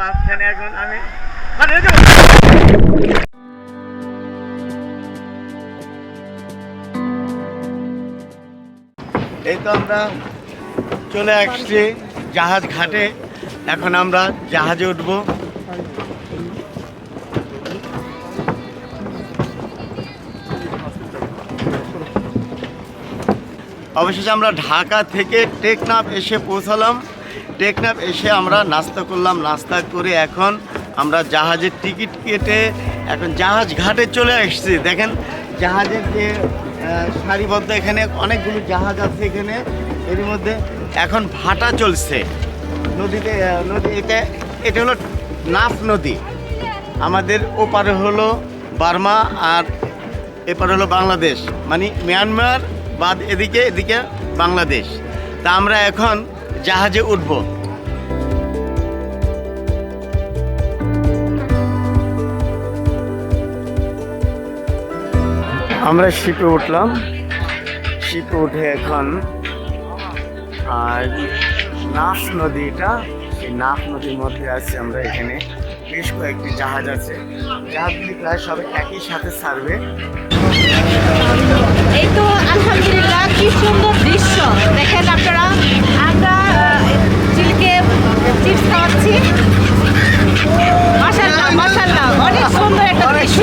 মাঝখানে এখন আমি এই তো আমরা চলে আসছি জাহাজ ঘাটে। এখন আমরা জাহাজে উঠবো। অবশেষে আমরা ঢাকা থেকে টেকনাফ এসে পৌঁছালাম। টেকনাফ এসে আমরা নাস্তা করলাম, নাস্তা করে এখন আমরা জাহাজের টিকিট কেটে এখন জাহাজ ঘাটে চলে আসছি। দেখেন জাহাজের যে সারিবদ্ধ এখানে অনেকগুলো জাহাজ আছে এখানে, এর মধ্যে এখন ভাটা চলছে। নদীতে নদী এটা এটা হলো নাফ নদী। আমাদের ওপারে হলো বার্মা আর এপারে হলো বাংলাদেশ। মানে মিয়ানমার বাদ এদিকে এদিকে বাংলাদেশ। তা আমরা এখন জাহাজে উঠব। আমরা শিপে উঠলাম। শিপে উঠে এখন আর নাফ নদী এটা সেই নাফ নদীর মধ্যে আছে আমরা এখানে। বেশ কয়েকটি জাহাজ আছে। জাহাজগুলি প্রায় সব একই সাথে ছাড়বে। এই তো আলহামদুলিল্লাহ, কি সুন্দর দৃশ্য। দেখেন আপনারা চিপস খাওয়াচ্ছি। মাশাল্লাহ মাশাল্লাহ অনেক সুন্দর একটা দৃশ্য।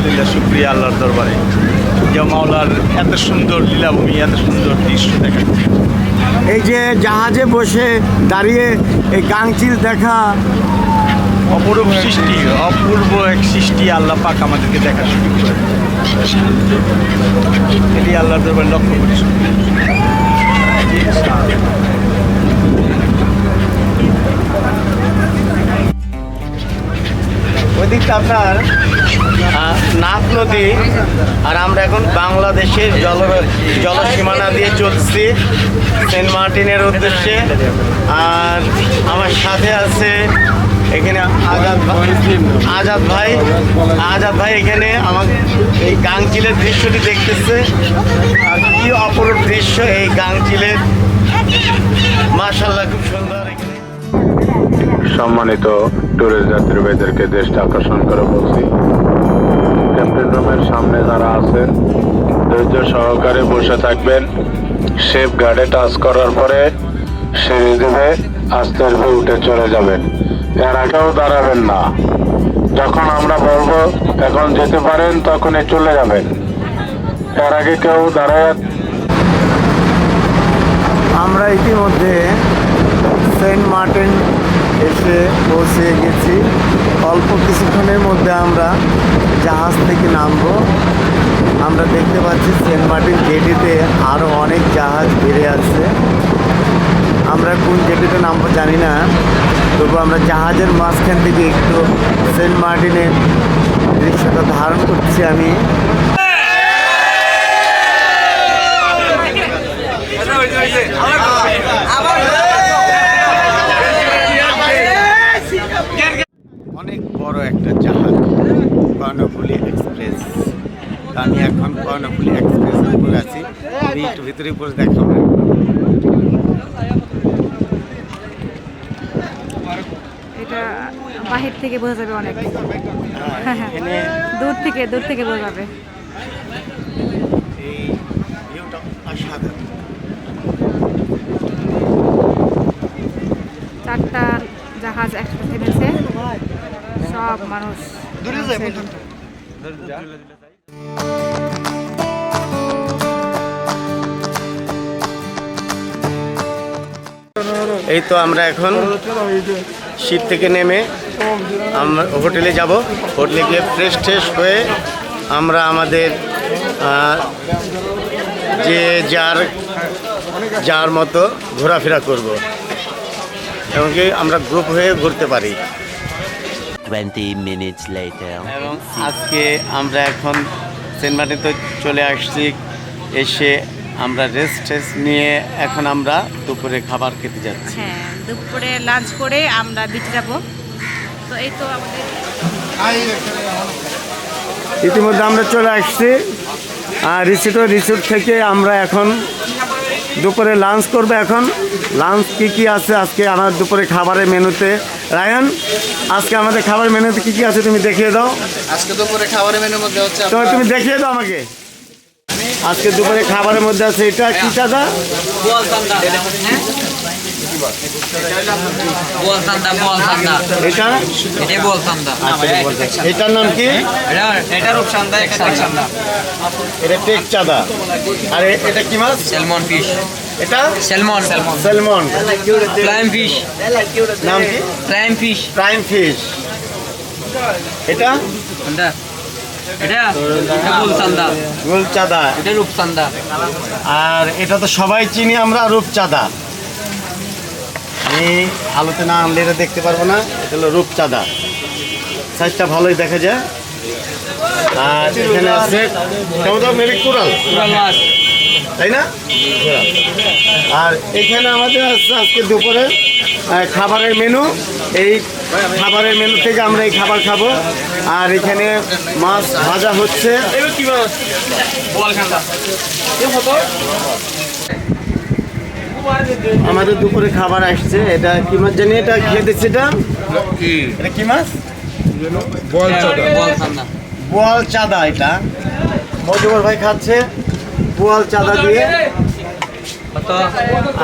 আলহামদুলিল্লাহ শুক্রিয়া আল্লাহর দরবারে। যে মাওলার এত সুন্দর লীলাভূমি এত সুন্দর দৃশ্য দেখাচ্ছে এই যে জাহাজে বসে দাঁড়িয়ে এই গাংচিল দেখা। অপরূপ সৃষ্টি অপূর্ব এক সৃষ্টি আল্লাহ পাক আমাদেরকে দেখা শুরু করে এটি আল্লাহর দরবারে লক্ষ্য করি। ওইদিকটা আপনার নাফ নদী, আর আমরা এখন বাংলাদেশের জল জলসীমানা দিয়ে চলছি সেন্ট মার্টিনের উদ্দেশ্যে। আর আমার সাথে আছে এখানে আজাদ ভাই আজাদ ভাই। আজাদ ভাই এখানে আমার এই গাংচিলের দৃশ্যটি দেখতেছে। আর কি অপরূপ দৃশ্য এই গাংচিলের মার্শাল্লাহ খুব সুন্দর। সম্মানিত ট্যুরিস্ট যাত্রীবাহীদেরকে দেশটা আকর্ষণ করে বলছি। ক্যাপ্টেন রুমের সামনে যারা আছেন, ধৈর্য সহকারে বসে থাকবেন। শেপ গার্ডে টাচ করার পরে সিঁড়ি দেবে আস্তে আস্তে উঠে চলে যাবেন। এর আগেও দাঁড়াবেন না। যখন আমরা বলব, এখন যেতে পারেন, তখনই চলে যাবেন। এর আগে কেউ দাঁড়ায় আমরা ইতিমধ্যে সেন্ট মার্টিন এসে পৌঁছে গেছি। অল্প কিছুক্ষণের মধ্যে আমরা জাহাজ থেকে নামবো। আমরা দেখতে পাচ্ছি সেন্ট মার্টিন জেটিতে আরও অনেক জাহাজ বেড়ে আছে। আমরা কোন জেটিতে নামবো জানি না। তবু আমরা জাহাজের মাঝখান থেকে একটু সেন্ট মার্টিনের দৃশ্যটা ধারণ করছি আমি। অনেক বড় একটা জাহাজ কর্ণফুলি এক্সপ্রেস তা আমি এখন কর্ণফুলি এক্সপ্রেস উপরে আছি আমি একটু ভিতরে উপরে দেখাবো। এটা বাহির থেকে বোঝা যাবে অনেক। দূর থেকে দূর থেকে বোঝা যাবে। এই চারটা জাহাজ একসাথে সব মানুষ এই তো আমরা এখন শীত থেকে নেমে আমরা হোটেলে যাব। হোটেলে গিয়ে ফ্রেশ ট্রেশ হয়ে আমরা আমাদের যে যার যার মতো ঘোরাফেরা করব। এমনকি আমরা গ্রুপ হয়ে ঘুরতে পারি। 20 minutes later. এবং আজকে আমরা এখন সেন্ট মার্টিন তো চলে আসছি এসে আমরা রেস্ট টেস্ট নিয়ে এখন আমরা দুপুরে খাবার খেতে যাচ্ছি। হ্যাঁ দুপুরে লাঞ্চ করে আমরা বিচে যাব। তো এই তো আমাদের ইতিমধ্যে আমরা চলে আসছি। আর রিসিটো রিসিট থেকে আমরা এখন দুপুরে লাঞ্চ করবে এখন। লাঞ্চ কি কি আছে? আজকে আমার দুপুরে খাবারের মেনুতে। রায়ন আজকে আমাদের খাবার মেনুতে কি কি আছে তুমি দেখিয়ে দাও। আজকে দুপুরে খাবারের মেনুর মধ্যে হচ্ছে তো তুমি দেখিয়ে দাও আমাকে। আজকে দুপুরে খাবারের মধ্যে আছে এটা কি হবে। এটার নাম কি? এটা এটা টেক চাঁদা। আর কি মাছ? ফিশ। এটা? সেলমন। Prime fish. নাম কি? Prime fish. Prime fish. এটা? এটা এটা আর এটা তো সবাই চিনি আমরা রূপচাঁদা। আমি আলোতে না আনলে এটা দেখতে পারব না এটা হলো রূপচাঁদা। সাইজটা ভালোই দেখা যায়। আর এখানে আছে কুড়াল। তাই না? আর এখানে আমাদের আজকে দুপুরে খাবারের মেনু এই খাবারের মেনু থেকে আমরা এই খাবার খাব। আর এখানে মাছ ভাজা হচ্ছে। আমাদের দুপুরে খাবার আসছে। এটা কি মাছ জানি? এটা খেয়ে দিচ্ছে এটা। এটা কি মাছ? বোয়াল চাঁদা। এটা। মজুমর ভাই খাচ্ছে বোয়াল চাঁদা দিয়ে।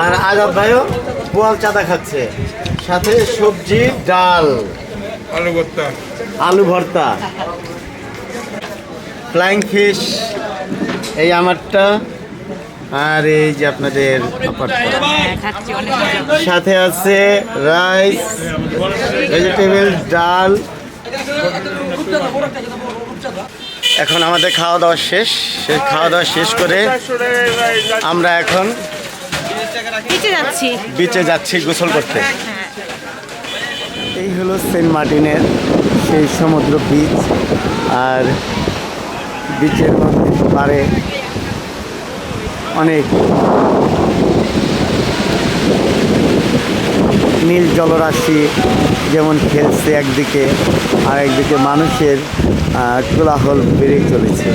আর আজাদ ভাইও বোয়াল চাঁদা খাচ্ছে। সাথে সবজি ডাল। আলু ভর্তা। আলু ভর্তা। ফ্লাইং ফিশ এই আমারটা। আর এই যে আপনাদের। হ্যাঁ। সাথে আছে রাইস ভেজিটেবল ডাল। এখন আমাদের খাওয়া দাওয়া শেষ। খাওয়া দাওয়া শেষ করে আমরা এখন বিচে যাচ্ছি। বিচে যাচ্ছি গোসল করতে। হ্যাঁ। এই হলো সেন্ট মার্টিনের সেই সমুদ্র বিচ আর বিচের পারে অনেক নীল জলরাশি যেমন খেলছে একদিকে আর একদিকে মানুষের কোলাহল বেড়েই চলেছে।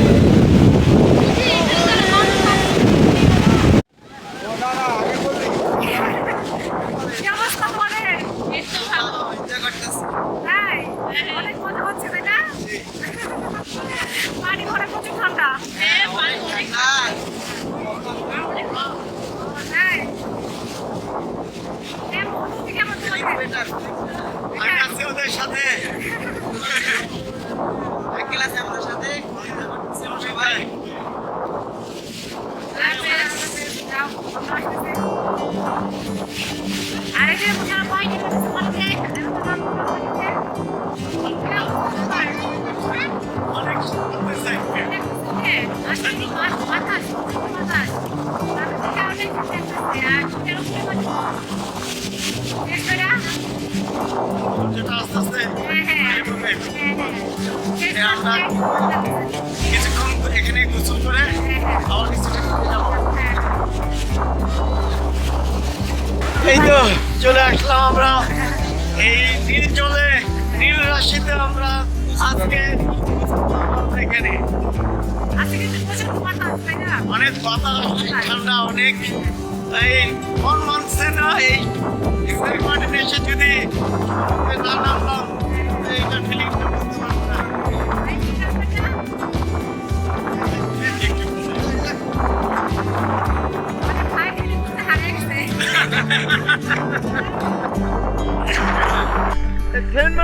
কিছুক্ষণ এখানে গোসল করে। এই তো চলে আসলাম আমরা এই নীল জলে নীল রাশিতে আমরা আজকে এখানে অনেক বাতাস ঠান্ডা, অনেক এই মন মানছে না এই এসে যদি না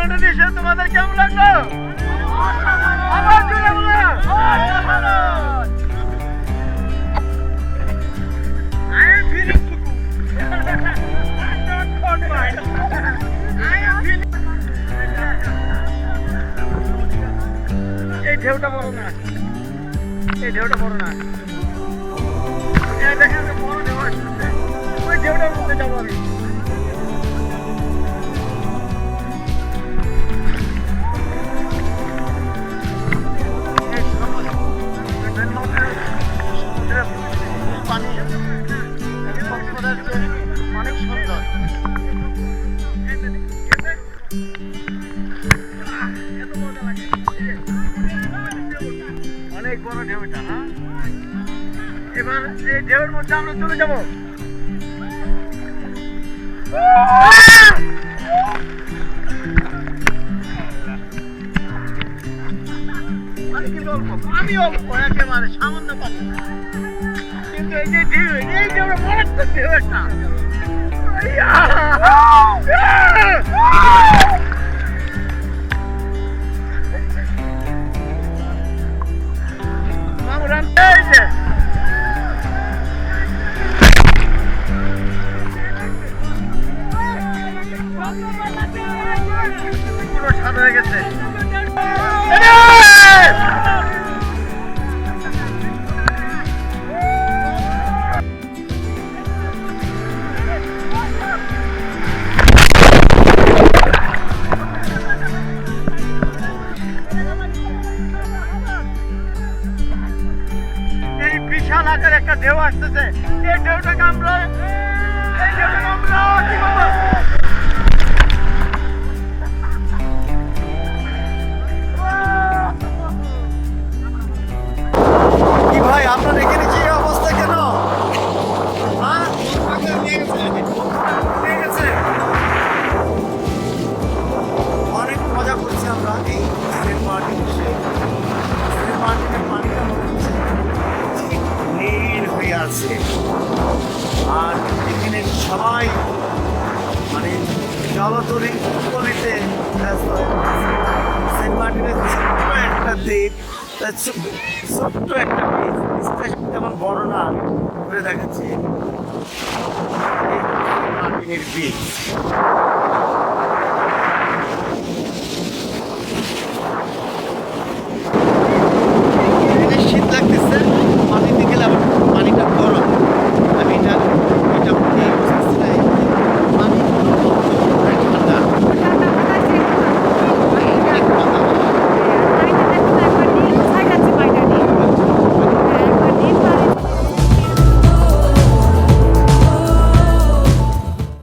সেন্ট মাউন্টেন এসে তোমাদের কেমন লাগল? আবার চলে ঢেউয়ের মধ্যে আমরা চলে যাব। কিন্তু অল্প, একেবারে সামান্য পানি কিন্তু এই যে ঢেউ, এই যে আমরা মারাত্মক ঢেউ একটা পুরো বিশাল আকার একটা ঢেউ আসতেছে। এই ঢেউটাকে আমরা এই ঢেউটাকে আমরা কি বলব? ভাই, আপনার এখানে যে অবস্থা কেন? হ্যাঁ? অনেক মজা করছি আমরা এই সেন্ট মার্টিন এসে সেন্ট মার্টিনের পানিটা মনে হয়ে আছে। আর এখানে সবাই মানে জলতরী উপকূলিতে ব্যস্ত সেন্ট মার্টিনের ছোট্ট একটা দ্বীপ ছোট্ট একটা পিস তেমন বড় না ঘুরে দেখাচ্ছি। বীচ